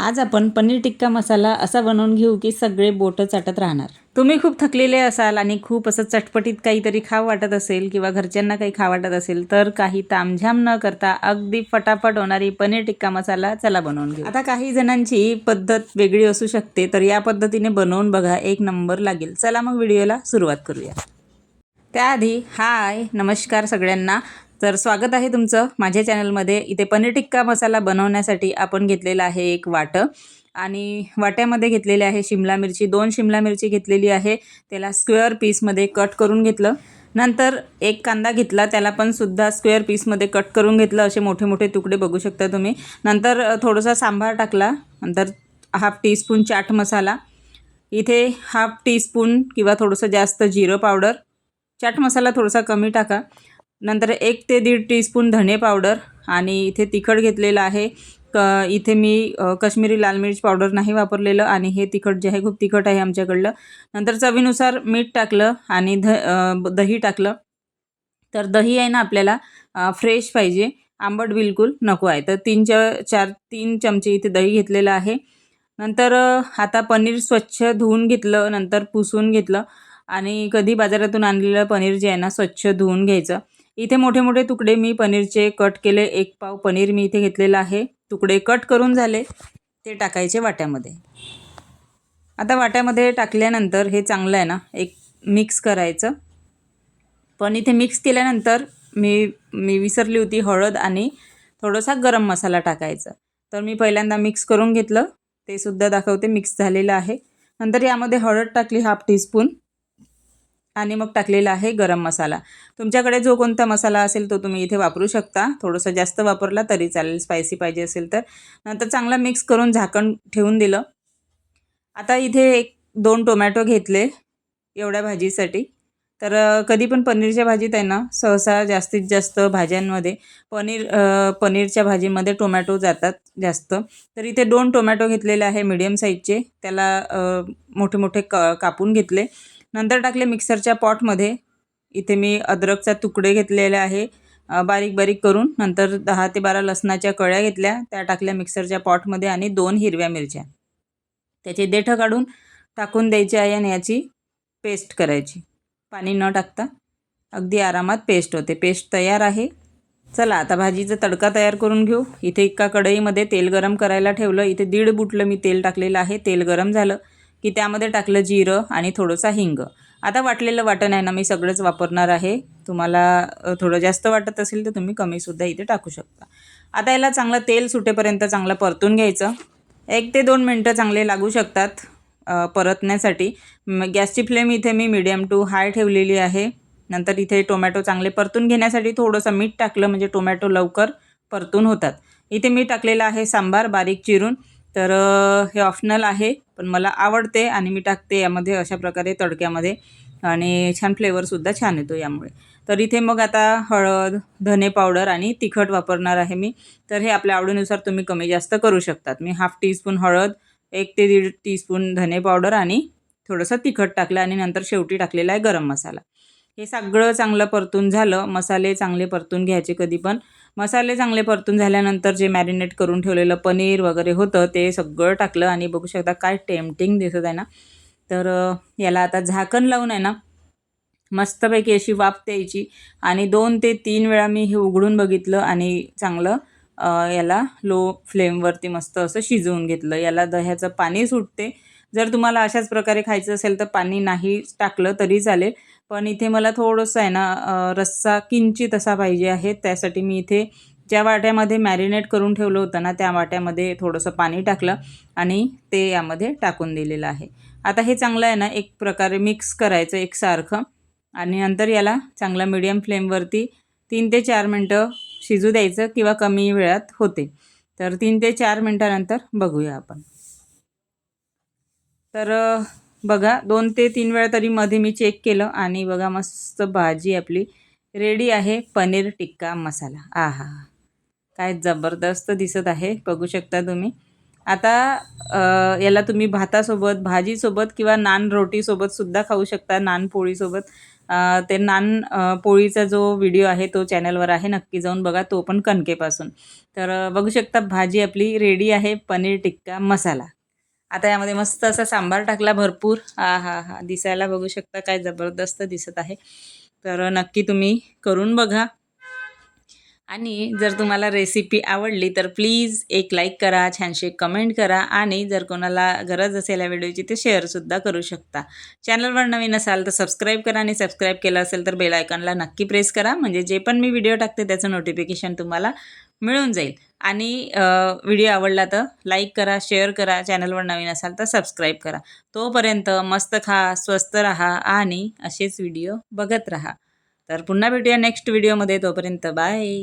आज आपण पनीर टिक्का मसाला असा बनवून घेऊ की सगळे बोटं चाटत राहणार. तुम्ही खूप थकलेले असाल आणि खूप असं चटपटीत काहीतरी खाव वाटत असेल किंवा घरच्यांना काही खाव वाटत असेल तर काही तामझाम न करता अगदी फटाफट होणारी पनीर टिक्का मसाला चला बनवून घेऊ. आता काही जणांची पद्धत वेगळी असू शकते तर या पद्धतीने बनवून बघा एक नंबर लागेल. चला मग व्हिडिओला सुरुवात करूया. त्याआधी हाय नमस्कार सगळ्यांना. तर स्वागत आहे तुमचं माझ्या चॅनलमध्ये. इथे पनीर टिक्का मसाला बनवण्यासाठी आपण घेतलेला आहे एक वाटं. आणि वाट्यामध्ये घेतलेले आहे शिमला मिरची. दोन शिमला मिरची घेतलेली आहे. त्याला स्क्वेअर पीसमध्ये कट करून घेतलं. नंतर एक कांदा घेतला. त्याला पण सुद्धा स्क्वेअर पीसमध्ये कट करून घेतलं. असे मोठे मोठे तुकडे बघू शकता तुम्ही. नंतर थोडासा सांबार टाकला. नंतर हाफ टीस्पून चाट मसाला. इथे हाफ टीस्पून किंवा थोडंसं जास्त जिरं पावडर. चाट मसाला थोडासा कमी टाका. नंतर एक ते दीड टीस्पून धने पावडर आणि इथे तिखट घेतलेलं आहे. क इथे मी कश्मीरी लाल मिरच पावडर नाही वापरलेलं आणि हे तिखट जे आहे खूप तिखट आहे आमच्याकडलं. नंतर चवीनुसार मीठ टाकलं आणि ध दही टाकलं. तर दही आहे ना आपल्याला फ्रेश पाहिजे. आंबट बिलकुल नको आहे. तर तीन च चार तीन चमचे इथे दही घेतलेलं आहे. नंतर आता पनीर स्वच्छ धुवून घेतलं नंतर पुसून घेतलं आणि कधी बाजारातून आणलेलं पनीर जे आहे ना स्वच्छ धुवून घ्यायचं. इथे मोठे मोठे तुकडे मी पनीरचे कट केले. एक पाव पनीर मी इथे घेतलेलं आहे. तुकडे कट करून झाले. ते टाकायचे वाट्यामध्ये. आता वाट्यामध्ये टाकल्यानंतर हे चांगलं आहे ना एक मिक्स करायचं. पण इथे मिक्स केल्यानंतर मी मी विसरली होती हळद आणि थोडासा गरम मसाला टाकायचा. तर मी पहिल्यांदा मिक्स करून घेतलं. ते सुद्धा दाखवते मिक्स झालेलं आहे. नंतर यामध्ये हळद टाकली हाफ टीस्पून. आणि मग टाकलेला आहे गरम मसाला. तुमच्याकडे जो कोणता मसाला असेल तो तुम्ही इथे वापरू शकता. थोडंसं जास्त वापरला तरी चालेल स्पायसी पाहिजे असेल तर. नंतर चांगला मिक्स करून झाकण ठेवून दिलं. आता इथे एक दोन टोमॅटो घेतले एवढ्या भाजीसाठी. तर कधी पण पनीरच्या भाजीत आहे ना सहसा जास्तीत जास्त भाज्यांमध्ये पनीर पनीरच्या भाजीमध्ये टोमॅटो जातात जास्त. तर इथे दोन टोमॅटो घेतलेले आहे मीडियम साईजचे त्याला मोठे मोठे क कापून घेतले. नंतर टाकले मिक्सरच्या पॉटमध्ये. इथे मी अद्रकचा तुकडे घेतलेले आहे. बारीक बारीक करून नंतर दहा ते बारा लसणाच्या कळ्या घेतल्या. त्या टाकल्या मिक्सरच्या पॉटमध्ये आणि दोन हिरव्या मिरच्या. त्याचे देठं काढून टाकून द्यायची आहे आणि याची पेस्ट करायची. पाणी न टाकता अगदी आरामात पेस्ट होते. पेस्ट तयार आहे. चला आता भाजीचा तडका तयार करून घेऊ. इथे एका कढईमध्ये तेल गरम करायला ठेवलं. इथे दीड बुटलं मी तेल टाकलेलं आहे. तेल गरम झालं. की त्यामध्ये टाकलं जिरं आणि थोडंसा हिंग. आता वाटलेलं वाटण आहे ना मी सगळंच वापरणार आहे. तुम्हाला थोडं जास्त वाटत असेल तर तुम्ही कमीसुद्धा इथे टाकू शकता. आता याला चांगलं तेल सुटेपर्यंत चांगलं परतून घ्यायचं. एक ते दोन मिनटं चांगले लागू शकतात परतण्यासाठी. गॅसची फ्लेम इथे मी मिडियम टू हाय ठेवलेली आहे. नंतर इथे टोमॅटो चांगले परतून घेण्यासाठी थोडंसं मीठ टाकलं म्हणजे टोमॅटो लवकर परतून होतात. इथे मी टाकलेलं आहे सांबार बारीक चिरून. तर हे ऑप्शनल आहे. पण मला आवडते आणि मी टाकते यामध्ये अशा प्रकारे तडक्यामध्ये. आणि छान फ्लेवरसुद्धा छान येतो यामुळे. तर इथे मग आता हळद धने पावडर आणि तिखट वापरणार आहे मी. तर हे आपल्या आवडीनुसार तुम्ही कमी जास्त करू शकतात. मी हाफ टीस्पून हळद एक ते दीड टीस्पून धने पावडर आणि थोडंसं तिखट टाकलं आणि नंतर शेवटी टाकलेला आहे गरम मसाला. हे सगळं चांगलं परतून झालं. मसाले चांगले परतून घ्यायचे कधी पण मसाले चांगले परतून झाल्यानंतर जे मॅरिनेट करून ठेवलेलं पनीर वगैरे होतं ते सगळं टाकलं आणि बघू शकता काय टेम्पटिंग दिसत आहे ना. तर याला आता झाकण लावून आहे ना मस्तपैकी अशी वाफ द्यायची आणि दोन ते तीन वेळा मी हे उघडून बघितलं आणि चांगलं याला लो फ्लेमवरती मस्त असं शिजवून घेतलं. याला दह्याचं पाणी सुटते जर तुम्हाला अशाच प्रकारे खायचं असेल तर पाणी नाही टाकलं तरी चालेल. पण इथे मला थोडंसं आहे ना रस्सा किंचित असा पाहिजे आहे. त्यासाठी मी इथे ज्या वाट्यामध्ये मॅरिनेट करून ठेवलं होतं ना त्या वाट्यामध्ये थोडंसं पाणी टाकलं आणि ते यामध्ये टाकून दिलेलं आहे. आता हे चांगलं आहे ना एक प्रकारे मिक्स करायचं एकसारखं आणि नंतर याला चांगला मीडियम फ्लेमवरती तीन ते चार मिनटं शिजू द्यायचं किंवा कमी वेळात होते. तर तीन ते चार मिनटानंतर बघूया आपण. तर बघा दोन ते तीन वेळा तरी मध्ये मी चेक केलं आणि बघा मस्त भाजी आपली रेडी आहे पनीर टिक्का मसाला. आहा काय जबरदस्त दिसत आहे. बघू शकता तुम्ही. आता याला तुम्ही भातासोबत भाजीसोबत किंवा नान रोटीसोबत सुद्धा खाऊ शकता नान पोळीसोबत. ते नान पोळीचा जो व्हिडिओ आहे तो चॅनलवर आहे नक्की जाऊन बघा तो पण कणकेपासून. तर बघू शकता भाजी आपली रेडी आहे पनीर टिक्का मसाला. आता यामध्ये मस्त असा सांबार टाकला भरपूर. हा हा हा दिसायला बघू शकता काय जबरदस्त दिसत आहे. तर नक्की तुम्ही करून बघा. आणि जर तुम्हाला रेसिपी आवडली तर प्लीज एक लाईक करा छानशी कमेंट करा आणि जर कोणाला गरज असेल या व्हिडिओची ते शेअरसुद्धा करू शकता. चॅनलवर नवीन असाल तर सबस्क्राईब करा आणि सबस्क्राईब केलं असेल तर बेल आयकॉनला नक्की प्रेस करा. म्हणजे जे पण मी व्हिडिओ टाकते त्याचं नोटिफिकेशन तुम्हाला मिळून जाईल. आणि व्हिडिओ आवडला तर लाईक करा शेअर करा चॅनलवर नवीन असाल तर सबस्क्राईब करा. तोपर्यंत मस्त खा स्वस्त राहा आणि असेच व्हिडिओ बघत राहा. तर पुन्हा भेटूया नेक्स्ट व्हिडिओमध्ये. तोपर्यंत बाय.